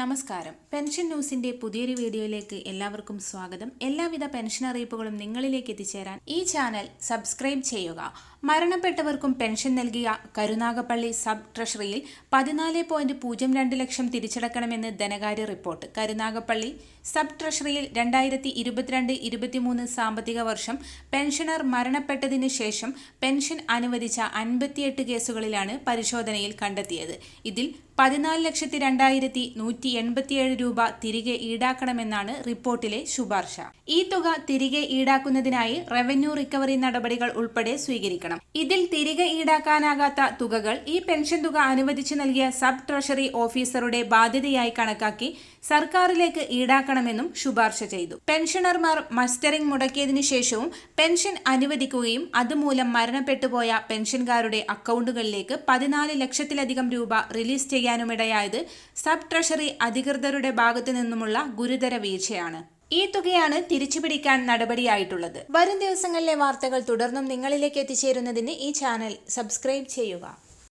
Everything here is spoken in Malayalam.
നമസ്കാരം. പെൻഷൻ ന്യൂസിന്റെ പുതിയൊരു വീഡിയോയിലേക്ക് എല്ലാവർക്കും സ്വാഗതം. എല്ലാവിധ പെൻഷൻ അറിയിപ്പുകളും നിങ്ങളിലേക്ക് എത്തിച്ചേരാൻ ഈ ചാനൽ സബ്സ്ക്രൈബ് ചെയ്യുക. മരണപ്പെട്ടവർക്കും പെൻഷൻ നൽകിയ കരുനാഗപ്പള്ളി സബ് ട്രഷറിയിൽ പതിനാല് പോയിന്റ് പൂജ്യം രണ്ട് ലക്ഷം തിരിച്ചടക്കണമെന്ന് ധനകാര്യ റിപ്പോർട്ട്. കരുനാഗപ്പള്ളി സബ് ട്രഷറിയിൽ രണ്ടായിരത്തി ഇരുപത്തിരണ്ട് ഇരുപത്തിമൂന്ന് സാമ്പത്തിക വർഷം പെൻഷനർ മരണപ്പെട്ടതിനു ശേഷം പെൻഷൻ അനുവദിച്ച അൻപത്തിയെട്ട് കേസുകളിലാണ് പരിശോധനയിൽ കണ്ടെത്തിയത്. ഇതിൽ പതിനാല് ലക്ഷത്തി രണ്ടായിരത്തി നൂറ്റി എൺപത്തിയേഴ് രൂപ തിരികെ ഈടാക്കണമെന്നാണ് റിപ്പോർട്ടിലെ ശുപാർശ. ഈ തുക തിരികെ ഈടാക്കുന്നതിനായി റവന്യൂ റിക്കവറി നടപടികൾ ഉൾപ്പെടെ സ്വീകരിക്കണം. ഇതിൽ തിരികെ ഈടാക്കാനാകാത്ത തുകകൾ ഈ പെൻഷൻ തുക അനുവദിച്ചു നൽകിയ സബ് ട്രഷറി ഓഫീസറുടെ ബാധ്യതയായി കണക്കാക്കി സർക്കാരിലേക്ക് ഈടാക്കണമെന്നും ശുപാർശ ചെയ്തു. പെൻഷനർമാർ മസ്റ്ററിംഗ് മുടക്കിയതിനു ശേഷവും പെൻഷൻ അനുവദിക്കുകയും അതുമൂലം മരണപ്പെട്ടുപോയ പെൻഷൻകാരുടെ അക്കൗണ്ടുകളിലേക്ക് പതിനാല് ലക്ഷത്തിലധികം രൂപ റിലീസ് ചെയ്യാനുമിടയായത് സബ് ട്രഷറി അധികൃതരുടെ ഭാഗത്തു നിന്നുമുള്ള ഗുരുതര വീഴ്ചയാണ്. ഈ തുകയാണ് തിരിച്ചുപിടിക്കാൻ നടപടിയായിട്ടുള്ളത്. വരും ദിവസങ്ങളിലെ വാർത്തകൾ തുടർന്നും നിങ്ങളിലേക്ക് എത്തിച്ചേരുന്നതിന് ഈ ചാനൽ സബ്സ്ക്രൈബ് ചെയ്യുക.